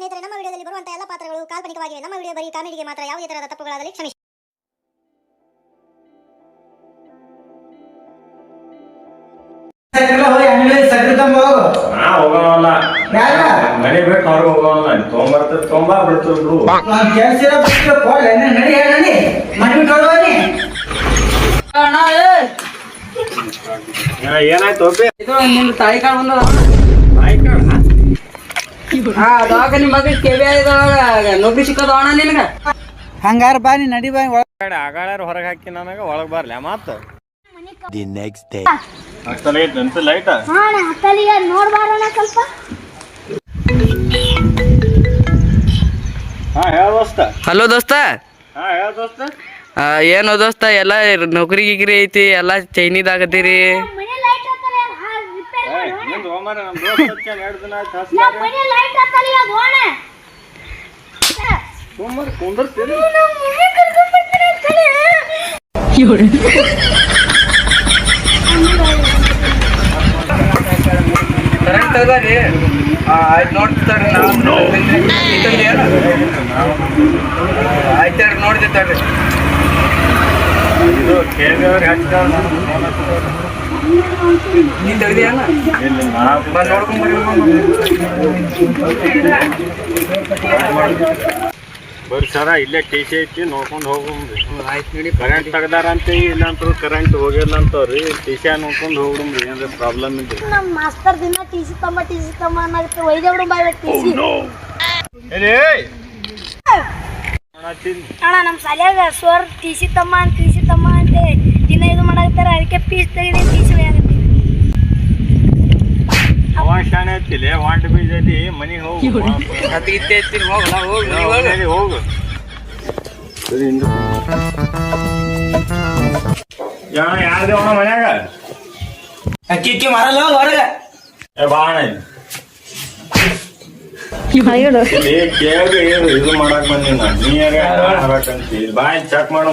ಸ್ನೇಹಿತರೆ ನಮ್ಮ ವಿಡಿಯೋದಲ್ಲಿ ಬರುವಂತಹ ಎಲ್ಲ ಪಾತ್ರಗಳು ಕಾಲ್ಪನಿಕವಾಗಿವೆ. ನಮ್ಮ ವಿಡಿಯೋ ಬರೀ ಕಾಮಿಡಿಗೆ ಮಾತ್ರ ಯಾವುದೇ ತರಹದ ತಪ್ಪುಗಳಾದಲ್ಲಿ ಕ್ಷಮಿಸಿ? ಮನೆ ಬಿಟ್ಟು ಬಿಡು. ಕೆಲ್ಸ ನಡಿ ಹೇಳ ಮನೆ ಬಿಟ್ಟು ಏನಾಯ್ತು ಇದು ತಾಯಿ ಕಾಳು ಬಂದದ. ಹಾ ಮಗ ಕೆವಿ ಇದ್ರೊಳಗ ನೌಕರಿ ಸಿಕ್ಕದ ಅಣ್ಣ ನಿನಗ? ಹಂಗಾರ ಬಾ ನೀ ನಡಿ ಬಾ ಒಳಗಡೆ ಆಗಾಳ್ಯಾರ ಹೊರಗೆ ಹಾಕಿ ನನಗೆ ಒಳಗ್ ಬರ್ಲ ಮಾತು. ದಿ ನೆಕ್ಸ್ಟ್ ಡೇ ಅಷ್ಟಲ್ಲ ಐತೆ ಅಂತ ಲೈಟ್ ಹಾ ಅಕ್ಕಲಿಗೆ ನೋಡ್ಬಾರೋಣ ಸ್ವಲ್ಪ. ಹಾ ಹೇಳ ದೋಸ್ತ. ಹಲೋ ದೋಸ್ತ. ಹಾ ಹೇಳ ದೋಸ್ತ. ಆ, ಏನು ದೋಸ್ತ ಎಲ್ಲ ನೌಕರಿ ಗಿಗ್ರಿ ಐತಿ ಎಲ್ಲ ಹತ್ತಲ್ಲ ಹೋಮರ ನಮ್ಮ ದೋಸ್ತ ಹಚ್ಚಾನ ಎರಡು ದಿನ ಆಯ್ತು ಹಚ್ಚಾರ ಹತ್ತಲ್ಲ ಅದು ಓಣ ಸೋಮವಾರ ಕುಂದರ್ತೀನಿ ಕರೆಕ್ಟ್ ಅದ ರೀ? ಆಯ್ತು ನೋಡ್ತಾರೆ ಆಯ್ತು ನೋಡ್ತಿರ್ತಾರೆ ಇದು ಕೇಳಿದವ್ರು ಹಚ್ಚಾರ ಫೋನ್ ತೆಗ್ದಿಯಲ್ಲ ಇಲ್ಲಿ ನಾ ಬಂದು ನೋಡ್ಕೊಂಡ್ ಬರ್ರಿ ಸರ ಇಲ್ಲೇ ಟಿ ಸಿ ಐತಿ ನೋಡ್ಕೊಂಡು ಹೋಗುಮ್ರಿ ಆಯ್ತು ನೋಡಿ. ಕರೆಂಟ್ ತೆಗ್ದಾರ ಅಂತ ಅಂತ ಕರೆಂಟ್ ಹೋಗಿಲ್ಲ ಅಂತವ್ರಿ ಟಿ ಸಿ ನೋಡ್ಕೊಂಡು ಹೋಗ್ಬಿಡ್ರಿ ಏನಾದ್ರೆ ಪ್ರಾಬ್ಲಮ್ ಇದೆ ನಮ್ಮ ಮಾಸ್ತರ್ ದಿನ ಟಿ ಸಿ ತಮ್ಮ ಟಿ ಸಿ ತಮ್ಮ ಅನ್ನತ್ತೆ ಒಯ್ದೇವ್ರು ಬಾಯ್ ಟಿ ಸಿ ಮಾಡತ್ತೀನಿ ಅಣ್ಣ ನಮ್ಮ ಶಾಲ್ಯಾಗ ಸರ್ ಟಿ ಸಿ ತಮ್ಮ ಅಂತ ತಮ್ಮ ಅಂತೆ. ದಿನ ಇದು ಮಾಡಾಕತ್ತಾರ ಅದಕ್ಕೆ ಪೀಸ್ ತೆಗಿನಿ ಪೀಸ್ ಸಿ ಒಯ್ಯಾಕತ್ತೀನಿ. ಅವ ಶಾಣೆ ಐತಿಲೆ ವಾಂಟ್ ಬೀಜಲ್ಲಿ ಮನೆಗೆ ಹೋಗು. ಹತ್ತಿಗಿತ್ತೆ ಹೋಗಿ ನೀ ಹೋಗು. ಹೋಗಿ. ಹೋಗು. ಸರಿ ಇಂದು. ಯಾಣ ಯಾರ್ದು ಅವನ ಮನ್ಯಾಗ? ಅಕ್ಕಿ ಇಕ್ಕಿ ಮಾರಲ್ಲ ಹೊರಗ. ಏ ಬಾಣ ಕೇಳಿ ಇದು ಮಾಡಾಕ ಬಂದಿನ ನೀ ಯಾರ ಹಾಕಂತಿ ಬಾಯ್ ಚೆಕ್ ಮಾಡು.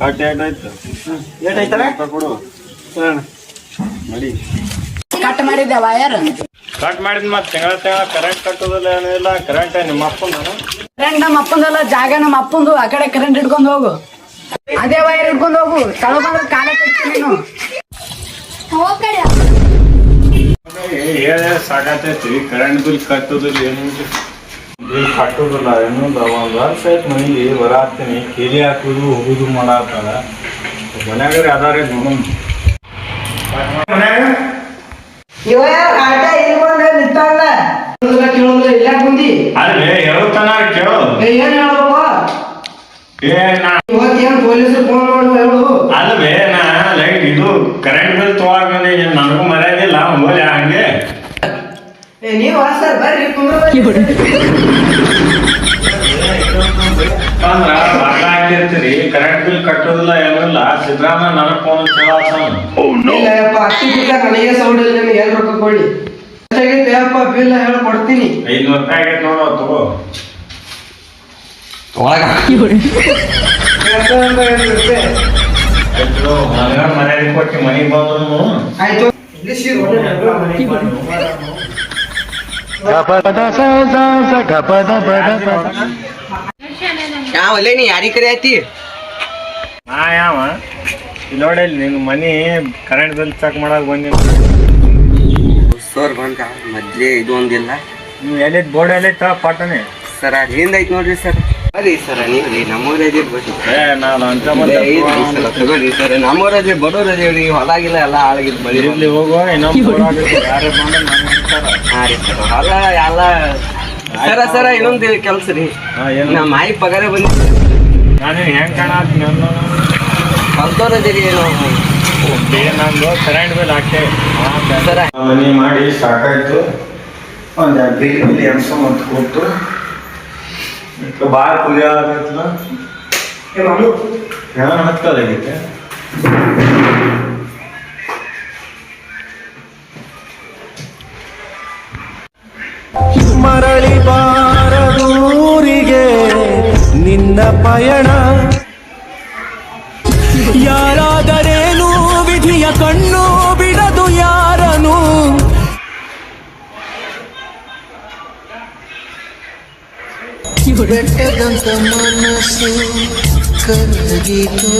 ಸಾವಿರ ಕೊಡ್ತೀನಿ ತಗೋ. ಎಷ್ಟಾಯ್ತು ಅಣ್ಣ? ಕಟ್ ಏಟಾಯ್ತು ಕೊಡು ಕಟ್ ಕಟ್ ಮಾಡಿದ್ ಮತ್ತೆ ತಿಂಗಳ ತಿಂಗಳ ಕರೆಂಟ್ ಕಟ್ಟೋದಿಲ್ಲ ಏನಿಲ್ಲ ಕರೆಂಟ್ ನಿಮ್ಮ ಅಪ್ಪನ ಕರೆಂಟ್ ನಮ್ಮ ಅಪ್ಪಂದಲ್ಲ ಜಾಗ ನಮ್ಮ ಅಪ್ಪಂದು. ಆ ಕಡೆ ಕರೆಂಟ್ ಹಿಡ್ಕೊಂಡು ಹೋಗು. ಅದೇ ವೈರ್ ಹಿಡ್ಕೊಂಡು ಹೋಗು. ತಳ ಬಂದ್ರೆ ಕಾಲ ಕಟ್ತೀನಿ ನೀನು. ಹೋಗ್ಕಡೆ ಹೇಳ ಸಾಕಾತೈತಿ. ಕರೆಂಟ್ ಬಿಲ್ ಕಟ್ಟೋದಿಲ್ಲ ಏನು ಬಿಲ್ ಕಟ್ಟೋದಿಲ್ಲ ಏನು ಒಂದು ವರ್ಷ ಆಯ್ತು ಮನೆಗೆ ಬರಾತೀನಿ ಕೀಲಿ ಹಾಕೋದು ಹೋಗುದು ಮಾಡತ್ತಾರ ಮನ್ಯಾಗ ಅದಾರೇ ನೋಡು ಮನ್ಯಾಗ ಇವ ಆಟ ಇಲ್ಲ ಕುಂದಿ ಅಲ್ಲೇ ಹೇಳ್ತಾನ ಕೇಳು ಏನ್ ಹೇಳ್ಬೇಕು ಏ ನಾ ಇವತ್ತೇನ್ ಪೊಲೀಸರು ಫೋನ್ ಮಾಡಿ ಹೇಳು ನಾ ಲೈಟ್ ಇದು ಕರೆಂಟ್ ಬಿಲ್ ತಗೋಕ್ ನನಗೂ ಮರ್ಯಾದಿಲ್ಲ ಹೋಗ್ಲಿ ಹಂಗೆ ನೀವು ಸರ್ ಬರ್ರಿ ಅಂದ್ರ ಬಾಗ್ಲ ಹಾಕಿರ್ತೀರಿ ಕರೆಂಟ್ ಬಿಲ್ ಕಟ್ಟೋದಿಲ್ಲ ಏನಿಲ್ಲ ಸಿದ್ದರಾಮಯ್ಯ ನನ್ನ ಫೋನ್ ನನಗೆ ಸೌಂಡ್ ಇಲ್ಲ ನಿಮ್ಗೆ ಎಲ್ಲಿ ರೊಕ್ಕ ಕೊಡಿ ಅಪ್ಪ ಬಿಲ್ ಹೇಳಿ ಕೊಡ್ತೀನಿ ಐದ್ನೂರು ರೂಪಾಯಿ ಆಗೈತೆ ನೋಡು ತಗೋ. ಆಯ್ತು ಮನೆಗೆ ಕೊಟ್ಟು ಮನೆಗೆ ಬಂದ್ರು. ಆಯ್ತು. ಯಾವಲ್ಲೇ ನೀ ಕರೆ ಯಾವ? ನೋಡಿ ಮನಿ ಕರೆಂಟ್ ಬಿಲ್ ಚೆಕ್ ಮಾಡಕ್ ಬಂದಿ ಸರ್ ಬಂದ ಮದ್ವೆ ಇದು ಒಂದಿಲ್ಲ. ನೀವು ಎಲ್ಲಿದ್ ಬೋರ್ಡ್ ಎಲ್ಲಿತ್ತ ಪಾಟನೆ ಸರ್ ಅಲ್ಲಿಂದ ಐತಿ ನೋಡ್ರಿ ಸರ್. ಬರ್ರಿ ಸರ ನೀವು ರೀ ಸರ್ ಅದೇ ಹೊಲಾಗಿಲ್ಲ ಎಲ್ಲ ಆಳಗಿದ್ ಬಳಿ ಇರ್ಲಿ ಹೋಗು ಇನ್ನೊಂದು ಹಾ ರೀ ಸರ್ ಹೊಲ ಎಲ್ಲ ಸರ ಸರ ಇನ್ನೊಂದು ಕೆಲ್ಸ ರೀ. ನಮ್ಮ ಮಾಯಿ ಪಗಾರ ಬಂದಿ ನಾನು ಹೆಂಗ್ ಕಾಣ ಕಲ್ತೋರ್ ಅದೇರಿ ಏನೋ. ನಂದು ಕರೆಂಟ್ ಬಿಲ್ ಹಾಕಿ. ಸರ. ಮನಿ ಮಾಡಿ ಸಾಕಾಯ್ತು. ಒಂದು ಬಿಲ್ ಬಿಲ್ ಅಂತ ಮತ್ತು ಕೊಟ್ಟು ಬಾಳ ಕುದಿಯ ಆಗತ್ತಲ್ಲ ಏ ಮಾಮು ಹೆಣ ಹತ್ತದಾಗೈತೆ ಮರಳಿ ಬಾರದೂರಿಗೆ ನಿನ್ನ ಪಯಣ ಬೆಟ್ಟದಂತ ಮನಸ್ಸು ಕರಗಿತು